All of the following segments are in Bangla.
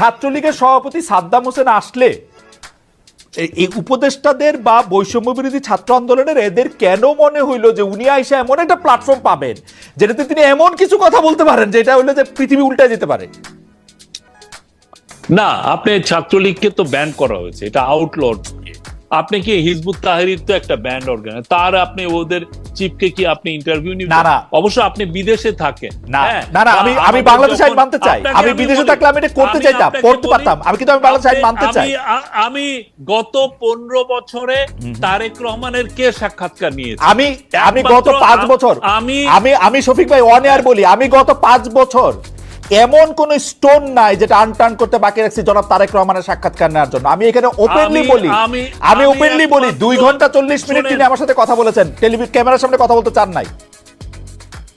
ছাত্রলীগের সভাপতি সাদ্দাম হোসেন আসলে এই- উপদেষ্টাদের বা বৈষম্য বিরোধী ছাত্র আন্দোলনের এদের কেন মনে হইল যে উনি আইসা এমন একটা প্ল্যাটফর্ম পাবেন, যেটাতে তিনি এমন কিছু কথা বলতে পারেন, যেটা হইল যে পৃথিবী উল্টে যেতে পারে? না, আপনি ছাত্রলীগকে তো ব্যান করা হয়েছে, এটা আউটলড আপনি কি হিজবুত তাহরির তো একটা ব্যান্ড অর্গান তার আপনি ওদের কি আপনি ইন্টারভিউ নিবেন? না। অবশ্য আপনি বিদেশে থাকেন। না হ্যাঁ? না না আমি আমি বাংলাদেশ আইন মানতে চাই। আমি বিদেশে থাকলে আমি এটা করতে চাইতাম করতে পারতাম। আমি কিন্তু আমি বাংলাদেশ আইন মানতে চাই। আমি- গত পনেরো বছরে তারেক রহমানের কে সাক্ষাৎকার নিয়েছি? আমি আমি গত পাঁচ বছর। আমি আমি আমি শফিক ভাই বলি আমি গত পাঁচ বছর এমন কোন স্টোন নাই যেটা আনটার্ন করতে বাকি রাখছি জনাব তারেক রহমানের সাক্ষাৎকার নেওয়ার জন্য। আমি এখানে ওপেনলি বলি আমি- ওপেনলি বলি দুই ঘণ্টা চল্লিশ মিনিট তিনি আমার সাথে কথা বলেছেন। টেলিভিশন ক্যামেরার সামনে কথা বলতে চান নাই।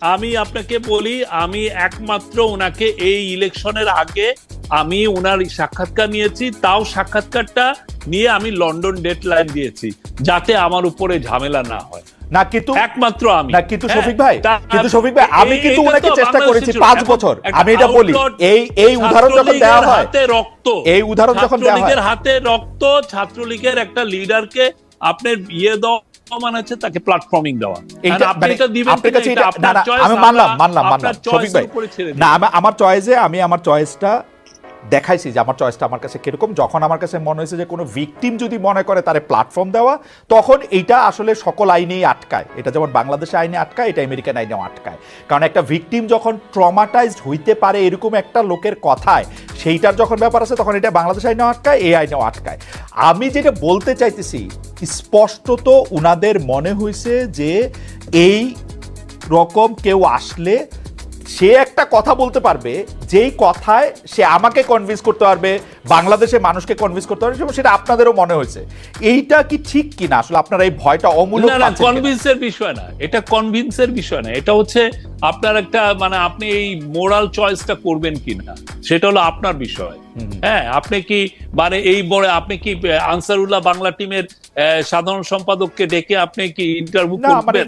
আমি আপনাকে বলি আমি একমাত্র ওনাকে এই ইলেকশনের আগে আমি ওনার সাক্ষাৎকার নিয়েছি তাও সাক্ষাৎকারটা নিয়ে আমি লন্ডন ডেট লাইন দিয়েছি যাতে আমার উপরে ঝামেলা না হয়। না কিন্তু একমাত্র আমি। না কিন্তু হ্যাঁ, শফিক ভাই কিন্তু শফিক ভাই আমি কিন্তু ওনাকে চেষ্টা করেছি পাঁচ বছর। আমি এটা বলি এই এই উদাহরণ যখন দেওয়া হয় হাতে রক্ত। এই উদাহরণ যখন দেওয়া হয় ছাত্রলীগের হাতে রক্ত ছাত্রলীগের একটা লিডারকে আপনার ইয়ে দেওয়া মানে হচ্ছে তাকে প্ল্যাটফর্মিং দেওয়া। মানে আপনার কাছে এটা এটা- না, আপনার না, choice, আমি মানলাম মানলাম আপনার মানলাম। শফিক ভাই। না আমার চয়েসে আমি আমার চয়েসটা দেখাইছি যে আমার চয়েসটা আমার কাছে কীরকম। যখন আমার কাছে মনে হয়েছে যে কোনো ভিকটিম যদি মনে করে তারে প্ল্যাটফর্ম দেওয়া, তখন এইটা আসলে সকল আইনেই আটকায়। এটা যেমন বাংলাদেশে আইনে আটকায়, এটা আমেরিকান আইনেও আটকায়। কারণ একটা ভিকটিম যখন ট্রমাটাইজড হইতে পারে এরকম একটা লোকের কথায়, সেইটার যখন ব্যাপার আছে, তখন এটা বাংলাদেশ আইনেও আটকায় এই আইনেও আটকায়। আমি যেটা বলতে চাইতেছি, স্পষ্টত উনাদের মনে হয়েছে যে এই রকম কেউ আসলে সে একটা কথা বলতে পারবে যেই কথায় সে আমাকে কনভিন্স করতে পারবে বাংলাদেশে মানুষকে কনভিন্স করতে পারবে সেটা আপনাদেরও মনে হয়েছে। এইটা কি ঠিক কিনা? আসলে আপনারা এই ভয়টা অমূলক না না কনভিন্সের বিষয় না। এটা কনভিন্সের বিষয় না। এটা হচ্ছে আপনার একটা মানে আপনি এই মোরাল চয়েসটা করবেন কিনা সেটা হলো আপনার বিষয়। হ্যাঁ আপনি কি মানে এই বড় আপনি কি আনসারুল্লাহ বাংলা টিমের সাধারণ সম্পাদককে ডেকে আপনি কি ইন্টারভিউ না মানে করবেন?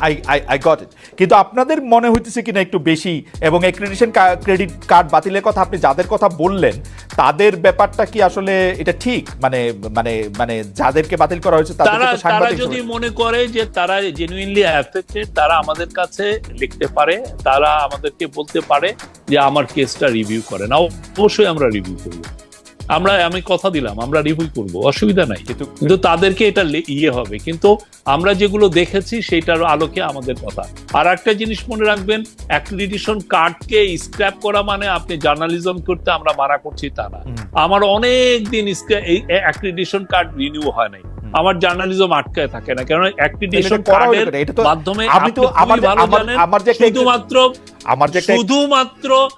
I I I got it কিন্তু আপনাদের মনে হইতেছে কিনা একটু বেশি এবং অ্যাক্রেডিটেশন ক্রেডিট কার্ড বাতিলের কথা আপনি যাদের কথা বললেন তাদের ব্যাপারটা কি আসলে এটা ঠিক? মানে মানে মানে যাদেরকে বাতিল করা হয়েছে তারা তারা যদি মনে করে যে তারা জেনুইনলি অ্যাফেক্টেড তারা আমাদের কাছে লিখতে পারে তারা আমাদেরকে বলতে পারে যে আমার কেসটা রিভিউ করে। না অবশ্যই আমরা রিভিউ করব। আমরা আমি কথা দিলাম আমরা রিভিউ করব অসুবিধা নাই। কিন্তু তাদেরকে এটা ইয়ে হবে। কিন্তু আমরা যেগুলো দেখেছি সেটার আলোকে আমাদের কথা। আর একটা জিনিস মনে রাখবেন অ্যাক্রিডিটেশন কার্ডকে স্ক্র্যাপ করা মানে আপনি জার্নালিজম করতে আমরা মানা করছি তা না। আমার অনেক দিন এই অ্যাক্রিডিটেশন কার্ড রিনিউ হয় নাই। আমার জার্নালিজম আটকায় থাকে না। কারণ অ্যাক্রিডিটেশন এটা করা হলো কার্ডের তো মাধ্যমে আমি তো আপনি খুবই আমার যে শুধুমাত্র আমার যে শুধুমাত্র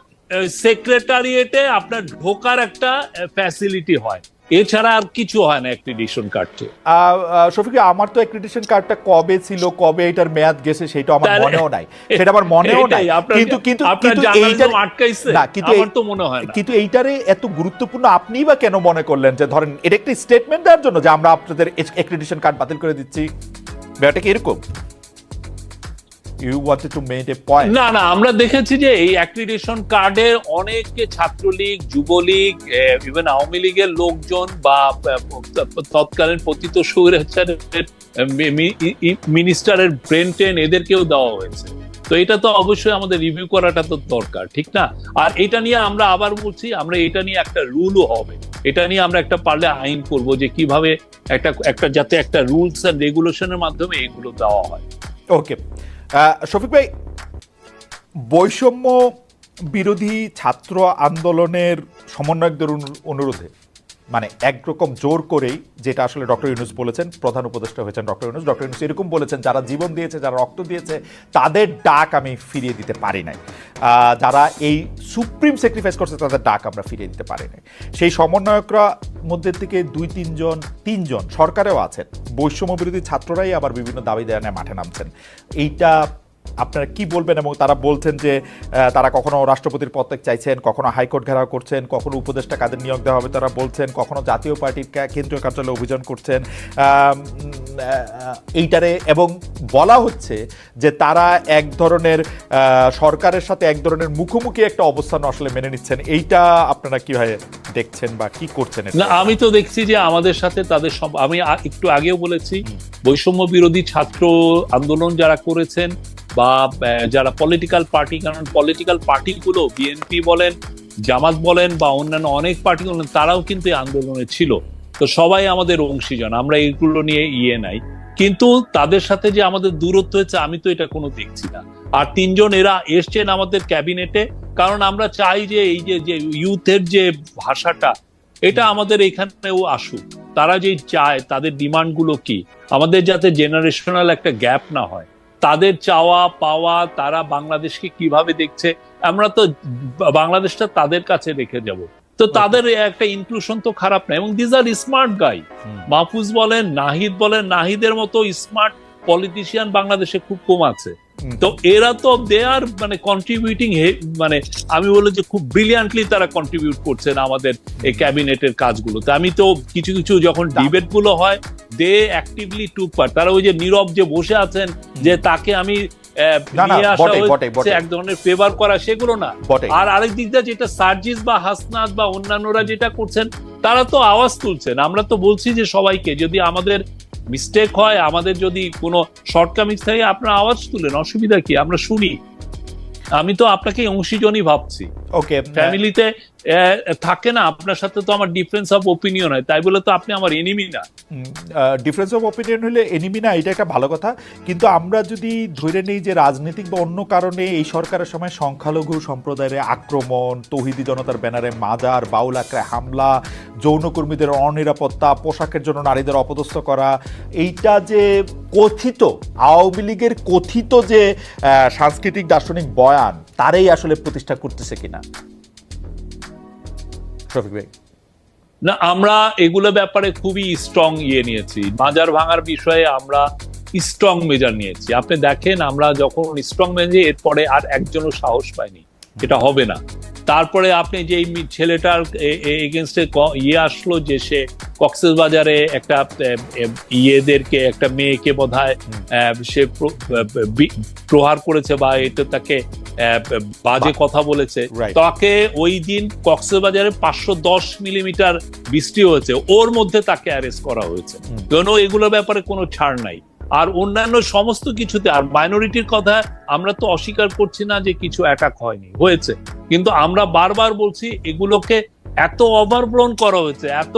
সেক্রেটারিয়েটে আপনার ঢোকার একটা ফ্যাসিলিটি হয়। এছাড়া আর কিছু হয় না অ্যাক্রিডিটেশন কার্ডে শফিক আমার তো অ্যাক্রিডিটেশন কার্ডটা কবে ছিল কবে এটার মেয়াদ গেছে সেটা আমার মনেও নাই। সেটা আমার মনেও নাই। কিন্তু কিন্তু জার্নালিজম আটকাইছে। না কিন্তু আমার তো মনে হয় কিন্তু এইটারে এত গুরুত্বপূর্ণ আপনিই বা কেন মনে করলেন যে ধরেন এটা একটি স্টেটমেন্ট দেওয়ার জন্য যে আমরা আপনাদের অ্যাক্রিডিটেশন কার্ড বাতিল করে দিচ্ছি? ব্যাপারটা কি এরকম? You wanted to make a point না না আমরা দেখেছি যে এই অ্যাক্রিডিটেশন কার্ডের অনেকে ছাত্রলীগ যুবলীগ ইভেন আওয়ামী লীগের লোকজন বা তৎকালীন পতিত মিনিস্টারের ব্রেন টেন এদেরকেও দেওয়া হয়েছে। তো এটা তো অবশ্যই আমাদের রিভিউ করাটা তো দরকার ঠিক না? আর এটা নিয়ে আমরা আবার বলছি আমরা এটা নিয়ে একটা রুলও হবে। এটা নিয়ে আমরা একটা পারলে আইন করব যে কীভাবে একটা একটা যাতে একটা রুলস এন্ড রেগুলেশনের মাধ্যমে এগুলো দেওয়া হয়। ওকে শফিক ভাই বৈষম্য বিরোধী ছাত্র আন্দোলনের সমন্বয়কদের অনুরোধে মানে একরকম জোর করেই যেটা আসলে ডক্টর ইউনুস বলেছেন, প্রধান উপদেষ্টা হয়েছেন ডক্টর ইউনুস। ডক্টর ইউনুস এরকম বলেছেন, যারা জীবন দিয়েছে, যারা রক্ত দিয়েছে, তাদের ডাক আমি ফিরিয়ে দিতে পারি নাই। যারা এই সুপ্রিম স্যাক্রিফাইস করছে, তাদের ডাক আমরা ফিরিয়ে দিতে পারি নাই। সেই সমন্বয়করা মধ্যে থেকে দুই, তিনজন তিনজন সরকারেও আছেন। বৈষম্য বিরোধী ছাত্ররাই আবার বিভিন্ন দাবি দেওয়া নিয়ে মাঠে নামছেন। এইটা আপনারা কি বলবেন এবং তারা বলছেন যে তারা কখনো রাষ্ট্রপতির পদত্যাগ চাইছেন কখনো হাইকোর্ট ঘেরাও করছেন কখনো উপদেষ্টা কাদের নিয়োগ দেওয়া হবে তারা বলছেন কখনো জাতীয় পার্টির কেন্দ্রীয় কার্যালয়ে অভিযান করছেন। এইটারে এবং বলা হচ্ছে যে তারা এক ধরনের সরকারের সাথে এক ধরনের মুখোমুখি একটা অবস্থান আসলে মেনে নিচ্ছেন। এইটা আপনারা কীভাবে দেখছেন বা কি করছেন না আমি তো দেখছি যে আমাদের সাথে তাদের সব আমি একটু আগেও বলেছি বৈষম্য বিরোধী ছাত্র আন্দোলন যারা করেছেন বা যারা পলিটিক্যাল পার্টি কারণ পলিটিক্যাল পার্টিগুলো বিএনপি বলেন, জামাত বলেন বা অন্যান্য অনেক পার্টি বলেন, তারাও কিন্তু আন্দোলনে ছিল। তো সবাই আমাদের অংশীজন, আমরা এইগুলো নিয়ে ইয়ে নাই। কিন্তু তাদের সাথে যে আমাদের দূরত্ব হয়েছে, আমি তো এটা কোনো দেখছি না। আর তিনজন এরা এসছেন আমাদের ক্যাবিনেটে, কারণ আমরা চাই যে এই যে যে ইউথের যে ভাষাটা, এটা আমাদের এখানেও আসুক। তারা যে চায়, তাদের ডিমান্ডগুলো কি? আমাদের যাতে জেনারেশনাল একটা গ্যাপ না হয়। তাদের চাওয়া পাওয়া তারা বাংলাদেশকে কীভাবে দেখছে আমরা তো বাংলাদেশটা তাদের কাছে রেখে যাব তো তাদের একটা ইনক্লুশন তো খারাপ না এবং these are smart guy. Mahfuz বলেন নাহিদ বলেন নাহিদের মতো স্মার্ট পলিটিশিয়ান বাংলাদেশে খুব কম আছে। তো এরা তো দে আর মানে কন্ট্রিবিউটিং মানে আমি বলে যে খুব ব্রিলিয়ান্টলি তারা কন্ট্রিবিউট করছেন আমাদের এই ক্যাবিনেটের কাজগুলোতে আমি তো কিছু কিছু যখন ডিবেটগুলো হয় দে অ্যাক্টিভলি টুক পার্ট তারা ওই যে নীরব যে বসে আছেন যে তাকে আমি। এক ধরনের ফেভার করা সেগুলো না। আর আরেক দিক দিয়ে যেটা সার্জিস বা হাসনাত বা অন্যান্যরা যেটা করছেন তারা তো আওয়াজ তুলছেন। আমরা তো বলছি যে সবাইকে যদি আমাদের মিস্টেক হয়, আমাদের যদি কোনো শর্টকামিংস থাকে আপনার আওয়াজ তুলেন, অসুবিধা কি? আমরা শুনি। আমি তো আপনাকে অংশীজনই ভাবছি। ওকে ফ্যামিলিতে থাকে না আপনার সাথে তো আমার ডিফারেন্স অফ ওপিনিয়ন হয় তাই বলে তো আপনি আমার এনিমি না। ডিফারেন্স অফ ওপিনিয়ন হলে এনিমি না এটা একটা ভালো কথা। কিন্তু আমরা যদি ধরে নেই যে রাজনৈতিক বা অন্য কারণে এই সরকারের সময় সংখ্যালঘু সম্প্রদায়ের আক্রমণ তৌহিদি জনতার ব্যানারে মাজার বাউল আক্রায় হামলা যৌনকর্মীদের অনিরাপত্তা পোশাকের জন্য নারীদের অপদস্থ করা এইটা যে কথিত আওয়ামী লীগের কথিত যে সাংস্কৃতিক দার্শনিক বয়ান তারই আসলে প্রতিষ্ঠা করতেছে কিনা। ভাই না, আমরা এগুলো ব্যাপারে খুবই স্ট্রং ইয়ে নিয়েছি। বাজার ভাঙার বিষয়ে আমরা স্ট্রং মেজার নিয়েছি। আপনি দেখেন, আমরা যখন স্ট্রং মেজে এরপরে আর একজনও সাহস পাইনি। এটা হবে না। তারপরে আপনি যে ছেলেটার এগেনস্টে ইয়ে আসলো যে সে কক্সেস বাজারে একটা ইয়েদেরকে একটা মেয়েকে বোধ সে প্রহার করেছে বা এটা তাকে বাজে কথা বলেছে। তাকে ওই দিন কক্সবাজারে পাঁচশো দশ মিলিমিটার বৃষ্টি হয়েছে। ওর মধ্যে তাকে অ্যারেস্ট করা হয়েছে। কেন এগুলোর ব্যাপারে কোনো ছাড় নাই? আর অন্যান্য সমস্ত কিছুতে আর মাইনরিটির কথা আমরা তো অস্বীকার করছি না যে কিছু অ্যাটাক হয়নি হয়েছে। কিন্তু আমরা বারবার বলছি এগুলোকে এত ওভারব্লোন করা হয়েছে এত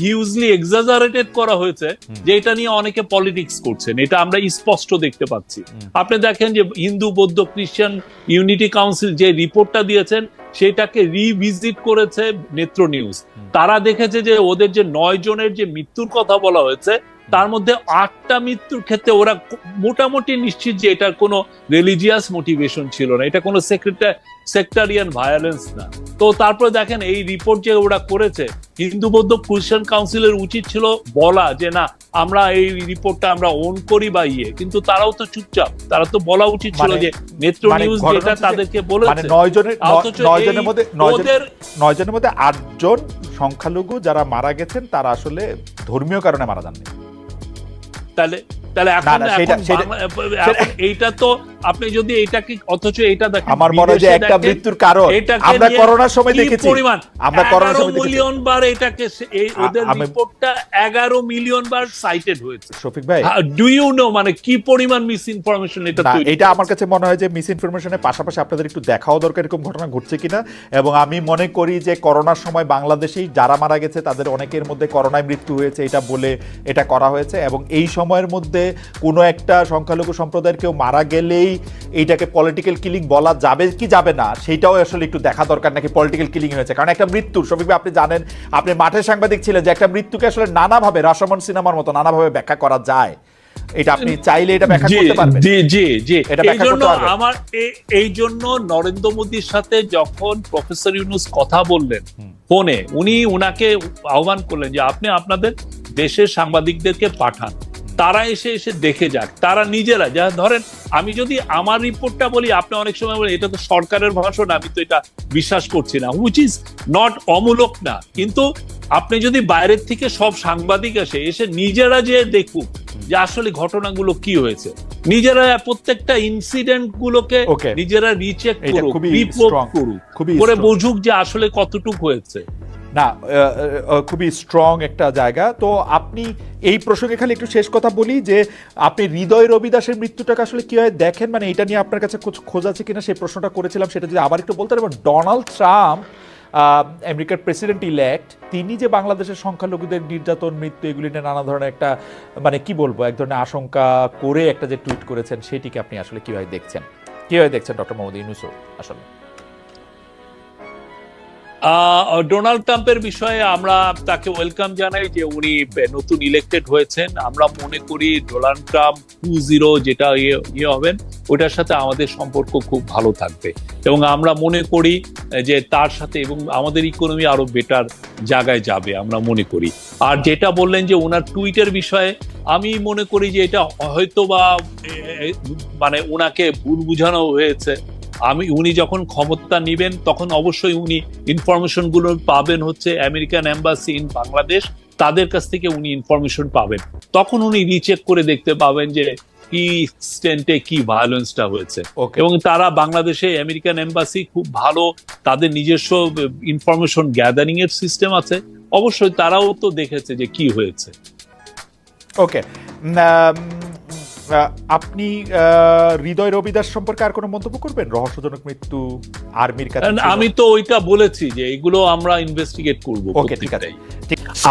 হিউজলি এক্সাজারেটেড করা হয়েছে যে এটা নিয়ে অনেকে পলিটিক্স করছেন। এটা আমরা স্পষ্ট দেখতে পাচ্ছি। আপনি দেখেন যে হিন্দু বৌদ্ধ খ্রিস্টান ইউনিটি কাউন্সিল যে রিপোর্টটা দিয়েছেন সেটাকে রিভিজিট করেছে নেত্র নিউজ তারা দেখেছে যে ওদের যে নয় জনের যে মৃত্যুর কথা বলা হয়েছে তার মধ্যে আটটা মৃত্যুর ক্ষেত্রে ওরা মোটামুটি নিশ্চিত যে এটার কোনো রিলিজিয়াস মোটিভেশন ছিল না। এটা কোনো সেক্রেটার সেক্টারিয়ান ভায়োলেন্স না। তো তারপরে দেখেন এই রিপোর্ট যে ওরা করেছে হিন্দু বৌদ্ধ খ্রিস্টান কাউন্সিলের উচিত ছিল বলা যে না আমরা এই রিপোর্টটা আমরা ওন করি বা ইয়ে। কিন্তু তারাও তো চুপচাপ। তারা তো বলা উচিত ছিল মানে- যে নেত্র মানে নিউজ যেটা তাদেরকে মানে বলেছে নয় জনের নয় জনের মধ্যে নয় জন- ওদের নয় জনের মধ্যে আটজন সংখ্যালঘু যারা মারা গেছেন তারা আসলে ধর্মীয় কারণে মারা যাননি। তাহলে তাহলে এখন এইটা তো আপনি যদি এইটাকে অথচ এইটা দেখেন আমার মনে হয় যে একটা মৃত্যুর কারণ। আমরা করোনার সময় দেখেছি। পরিমাণ? আমরা করোনার সময় দেখেছি। মিলিয়ন বার এটাকে এই ওদের রিপোর্টটা এগারো মিলিয়ন বার সাইটেড হয়েছে। শফিক ভাই। ডু ইউ নো মানে কি পরিমাণ মিস ইনফরমেশন এটা এটা আমার কাছে মনে হয় যে মিস ইনফরমেশনের পাশাপাশি আপনাদের একটু দেখাও দরকার এরকম ঘটনা ঘটছে কিনা। এবং আমি মনে করি যে করোনার সময় বাংলাদেশেই যারা মারা গেছে তাদের অনেকের মধ্যে করোনায় মৃত্যু হয়েছে এটা বলে এটা করা হয়েছে। এবং এই সময়ের মধ্যে কোনো একটা সংখ্যালঘু সম্প্রদায়ের কেউ মারা গেলেই আসলেই এইটাকে পলিটিক্যাল কিলিং বলা যাবে কি যাবে না সেইটাও আসলে একটু দেখা দরকার নাকি পলিটিক্যাল কিলিং হয়েছে। কারণ একটা মৃত্যু শফিক আপনি জানেন আপনি মাঠের সাংবাদিক ছিলেন যে একটা মৃত্যুকে আসলে নানাভাবে রাসমন সিনেমার মতো নানাভাবে ব্যাখ্যা করা যায়। এটা আপনি চাইলে এটা ব্যাখ্যা করতে পারবেন। জি জি জি। এটা এই ব্যাখ্যা জন্য করতে পারবেন? আমার এই জন্য নরেন্দ্র মোদীর সাথে যখন প্রফেসর ইউনুস কথা বললেন ফোনে উনি উনাকে আহ্বান করলেন যে আপনি আপনাদের দেশের সাংবাদিকদেরকে পাঠান। তারা এসে এসে দেখে যাক। তারা নিজেরা যা ধরেন আমি যদি আমার রিপোর্টটা বলি আপনি অনেক সময় বলেন এটা তো সরকারের ভাষণ আমি তো এটা বিশ্বাস করছি না। হুইচ ইজ নট অমূলক না। কিন্তু আপনি যদি বাইরের থেকে সব সাংবাদিক আসে এসে নিজেরা যে দেখুক যে আসলে ঘটনাগুলো কি হয়েছে। নিজেরা প্রত্যেকটা ইনসিডেন্ট গুলোকে. নিজেরা রিচেক করুক করে বুঝুক যে আসলে কতটুক হয়েছে। না খুবই স্ট্রং একটা জায়গা। তো আপনি এই প্রসঙ্গে খালি একটু শেষ কথা বলি যে, আপনি হৃদয় রবিদাসের মৃত্যুটাকে আসলে কীভাবে দেখেন? মানে এটা নিয়ে আপনার কাছে খোঁজ- আছে কিনা? সেই প্রশ্নটা করেছিলাম, সেটা যদি আবার একটু বলতে এবং ডোনাল্ড ট্রাম্প আমেরিকার প্রেসিডেন্ট ইলেক্ট তিনি যে বাংলাদেশের সংখ্যালঘুদের নির্যাতন, মৃত্যু, এগুলি নিয়ে নানা ধরনের একটা মানে কি বলব, এক ধরনের আশঙ্কা করে একটা যে টুইট করেছেন, সেটিকে আপনি আসলে কীভাবে দেখছেন? কীভাবে দেখছেন ডক্টর মোহাম্মদ ইউনুসও আসলে? ডোনাল্ড ট্রাম্পের বিষয়ে আমরা তাকে ওয়েলকাম জানাই যে উনি নতুন ইলেক্টেড হয়েছেন। আমরা মনে করি ডোনাল্ড ট্রাম্প টু জিরো যেটা ইয়ে ইয়ে হবেন ওটার সাথে আমাদের সম্পর্ক খুব ভালো থাকবে। এবং আমরা মনে করি যে তার সাথে এবং আমাদের ইকোনমি আরও বেটার জায়গায় যাবে, আমরা মনে করি। আর যেটা বললেন যে ওনার টুইটের বিষয়ে, আমি মনে করি যে এটা হয়তো বা মানে ওনাকে ভুল বুঝানো হয়েছে। আমি উনি যখন ক্ষমতা নিবেন তখন অবশ্যই উনি ইনফরমেশনগুলো পাবেন হচ্ছে আমেরিকান এম্বাসি ইন বাংলাদেশ তাদের কাছ থেকে উনি ইনফরমেশন পাবেন। তখন উনি রিচেক করে দেখতে পাবেন যে কি এক্সটেন্টে কি ভায়োলেন্সটা হয়েছে। এবং তারা বাংলাদেশে আমেরিকান এম্বাসি খুব ভালো তাদের নিজস্ব ইনফরমেশন গ্যাদারিং এর সিস্টেম আছে। অবশ্যই তারাও তো দেখেছে যে কি হয়েছে। ওকে আপনি আহ, হৃদয় রবিদাস সম্পর্কে আর কোনো মন্তব্য করবেন রহস্যজনক মৃত্যু আর্মির কাছে। আমি তো ওইটা বলেছি যে এগুলো আমরা ইনভেস্টিগেট করব ওকে ঠিক আছে।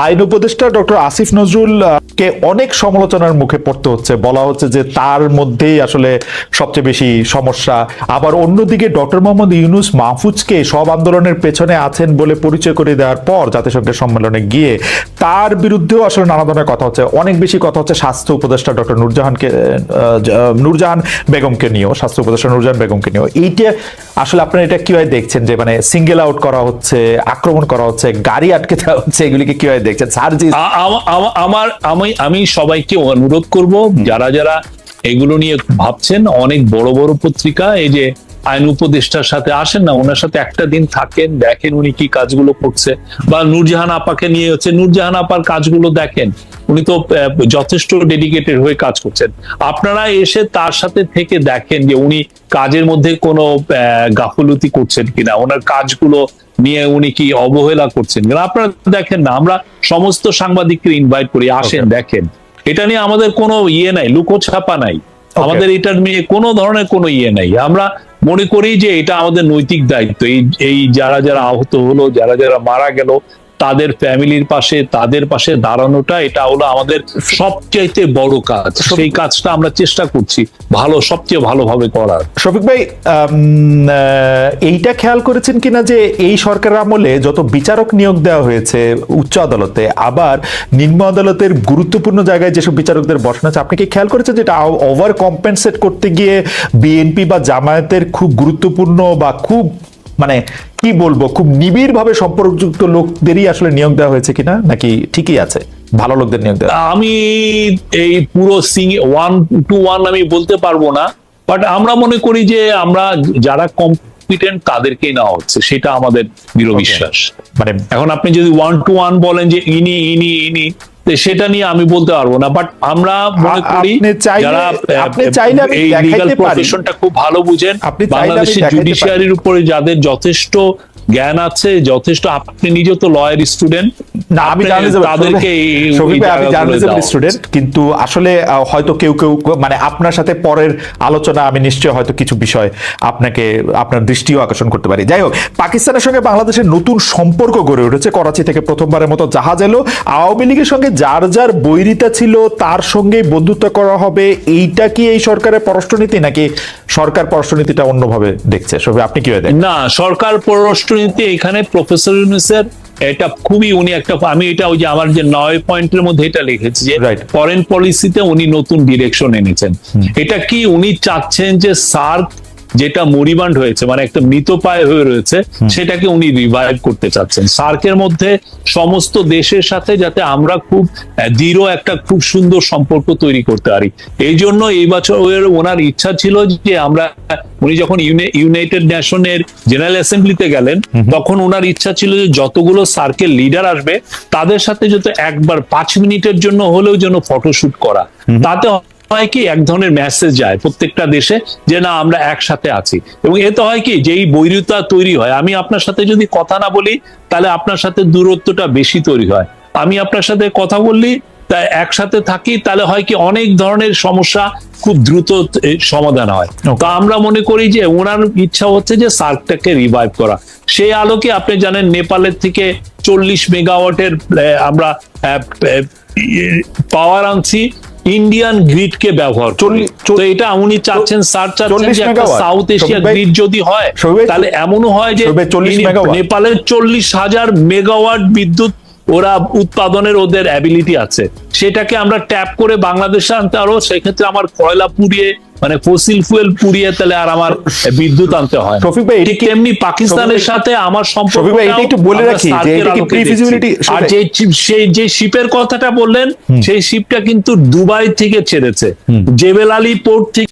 আইন উপদেষ্টা ডক্টর আসিফ নজরুল কে অনেক সমালোচনার মুখে পড়তে হচ্ছে। বলা হচ্ছে যে তার মধ্যেই আসলে সবচেয়ে বেশি সমস্যা। আবার অন্যদিকে ডক্টর মোহাম্মদ ইউনুস মাহফুজকে সব আন্দোলনের পেছনে আছেন বলে পরিচয় করে দেওয়ার পর জাতিসংঘের সম্মেলনে গিয়ে তার বিরুদ্ধেও আসলে নানা ধরনের কথা হচ্ছে। অনেক বেশি কথা হচ্ছে স্বাস্থ্য উপদেষ্টা ডক্টর নূরজাহানকে নূরজাহান বেগমকে নিয়েও, স্বাস্থ্য উপদেষ্টা নূরজাহান বেগমকে নিয়েও। এইটা আসলে আপনারা এটা কীভাবে দেখছেন যে মানে সিঙ্গেল আউট করা হচ্ছে, আক্রমণ করা হচ্ছে, গাড়ি আটকে দেওয়া হচ্ছে, এগুলিকে কীভাবে দেখছেন সার্জি আ- আমা- আমা- আমার, আমি আমি সবাইকে অনুরোধ করব, যারা যারা এগুলো নিয়ে ভাবছেন, অনেক বড় বড় পত্রিকা, এই যে আইন উপদেষ্টার সাথে আসেন না, ওনার সাথে একটা দিন থাকেন, দেখেন উনি কি কাজগুলো করছে, বা নূরজাহান আপাকে নিয়ে হচ্ছে, নূরজাহান আপার কাজগুলো দেখেন, উনি তো যথেষ্ট ডেডিকেটেড হয়ে কাজ করছেন। আপনারা এসে তার সাথে থেকে দেখেন যে উনি কাজের মধ্যে কোনো গাফলতি করছেন কিনা, ওনার কাজগুলো নিয়ে উনি কি অবহেলা করছেন? আপনারা দেখেন না আমরা সমস্ত সাংবাদিককে ইনভাইট করি আসেন দেখেন। এটা নিয়ে আমাদের কোনো ইয়ে নাই লুকোছাপা নাই। আমাদের এটা নিয়ে কোনো ধরনের কোনো ইয়ে নাই। আমরা মনে করি যে এটা আমাদের নৈতিক দায়িত্ব। এই এই যারা যারা আহত হলো যারা যারা মারা গেল তাদের ফ্যামিলির পাশে তাদের পাশে দাঁড়ানোটা এটা হলো আমাদের সবচাইতে বড় কাজ। সেই কাজটা আমরা চেষ্টা করছি ভালো সবচেয়ে ভালোভাবে করার। শফিক ভাই এইটা খেয়াল করেছেন কিনা যে এই সরকারের আমলে যত বিচারক নিয়োগ দেওয়া হয়েছে উচ্চ আদালতে আবার নিম্ন আদালতের গুরুত্বপূর্ণ জায়গায় যেসব বিচারকদের বসানো আছে আপনি কি খেয়াল করেছেন যে এটা ওভার কম্পেনসেট করতে গিয়ে বিএনপি বা জামায়াতের খুব গুরুত্বপূর্ণ বা খুব মানে কি বলব খুব নিবিড় ভাবে সম্পর্কযুক্ত লোকদেরই আসলে নিয়োগ দেওয়া হয়েছে কিনা নাকি ঠিকই আছে? ভালো লোকদের নিয়োগ দেওয়া আমি এই পুরো সিং ওয়ান টু ওয়ান আমি বলতে পারব না বাট আমরা মনে করি যে আমরা যারা কম্পিটেন্ট তাদেরকেই নেওয়া হচ্ছে সেটা আমাদের দৃঢ় বিশ্বাস। মানে এখন আপনি যদি ওয়ান টু ওয়ান বলেন যে ইনি ইনি ইনি সেটা নিয়ে আমি বলতে পারব না বাট আমরা মনে করি যারা আপনি চাইলে আমি দেখাইতে পারি। খুব ভালো বুঝেন। বাংলাদেশের জুডিশিয়ারির উপরে যাদের যথেষ্ট জ্ঞান আছে যথেষ্ট আপনি নিজে তো লয়ার স্টুডেন্ট না আমি তাদেরকে আমি জার্নালিজম স্টুডেন্ট কিন্তু আসলে হয়তো কেউ কেউ মানে আপনার সাথে পরের আলোচনা আমি নিশ্চয় হয়তো কিছু বিষয় আপনাকে আপনার দৃষ্টিও আকর্ষণ করতে পারি। যাই হোক পাকিস্তানের সঙ্গে বাংলাদেশের নতুন সম্পর্ক গড়ে উঠেছে। করাচি থেকে প্রথমবারের মতো জাহাজ এলো। আওয়ামী লীগের সঙ্গে যার যার বৈরিতা ছিল তার সঙ্গে বন্ধুত্ব করা হবে এইটা কি এই সরকারের পররাষ্ট্রনীতি নাকি সরকার পররাষ্ট্রনীতিটা অন্যভাবে দেখছে? শফিক আপনি কি দেখেন? না সরকার পররাষ্ট্রনীতি এখানে প্রফেসর ইউনুসের এটা খুবই উনি একটা আমি এটা ওই যে আমার যে নয় পয়েন্টের মধ্যে এটা লিখেছি যে. ফরেন পলিসিতে উনি নতুন ডিরেকশন এনেছেন। এটা কি উনি চাচ্ছেন যে সার্ক যেটা মরিবান্ড হয়েছে মানে একটা মৃতপায় হয়ে রয়েছে সেটাকে উনি রিভাইভ করতে চাচ্ছেন। সার্কের মধ্যে সমস্ত দেশের সাথে যাতে আমরা খুব দৃঢ় একটা খুব সুন্দর সম্পর্ক তৈরি করতে পারি। এই জন্য এই বছর ওনার ইচ্ছা ছিল যে আমরা উনি যখন ইউনে- ইউনাইটেড নেশনের জেনারেল অ্যাসেম্বলিতে গেলেন তখন ওনার ইচ্ছা ছিল যে যতগুলো সার্কেল লিডার আসবে তাদের সাথে যাতে একবার পাঁচ মিনিটের জন্য হলেও যেন ফটোশুট করা। তাতে হয় কি এক ধরনের মেসেজ যায় প্রত্যেকটা দেশে যে না আমরা একসাথে আছি। এবং এতে হয় কি যেই বৈরিতা তৈরি হয় আমি আপনার সাথে যদি কথা না বলি তাহলে আপনার সাথে দূরত্বটা বেশি তৈরি হয়। আমি আপনার সাথে কথা বললি তা একসাথে থাকি তাহলে হয় কি অনেক ধরনের সমস্যা খুব দ্রুত সমাধান হয়. তো আমরা মনে করি যে ওনার ইচ্ছা হচ্ছে যে সার্কটাকে রিভাইভ করা। সেই আলোকে আপনি জানেন নেপালের থেকে চল্লিশ মেগাওয়াটের আমরা পাওয়ার আনছি। ইন্ডিয়ান গ্রিড কে ব্যবহার করি। তো এটা উনি চাচ্ছেন স্যার চাচ্ছেন যে একটা সাউথ এশিয়া গ্রিড যদি হয় তাহলে এমনও হয় যে শফিক ভাই 40 ইনি- মেগাওয়াট। নেপালের চল্লিশ হাজার মেগাওয়াট বিদ্যুৎ ওরা উৎপাদনের ওদের অ্যাবিলিটি আছে সেটাকে আমরা ট্যাপ করে বাংলাদেশে আনতে আরও সেক্ষেত্রে আমার কয়লা পুড়িয়ে মানে ফসিল ফুয়েল পুড়িয়ে তাহলে আর আমার বিদ্যুৎ আনতে হয়। শফিক ভাই, ঠিক তেমনি পাকিস্তানের সাথে আমার সম্পর্ক শফিক ভাই, এটা একটু বলে রাখি যে এটা কি প্রি ফিজিবিলিটি আর যে সেই যে শিপের কথাটা বললেন সেই শিপটা কিন্তু দুবাই থেকে ছেড়েছে। জেবেল আলী পোর্ট থেকে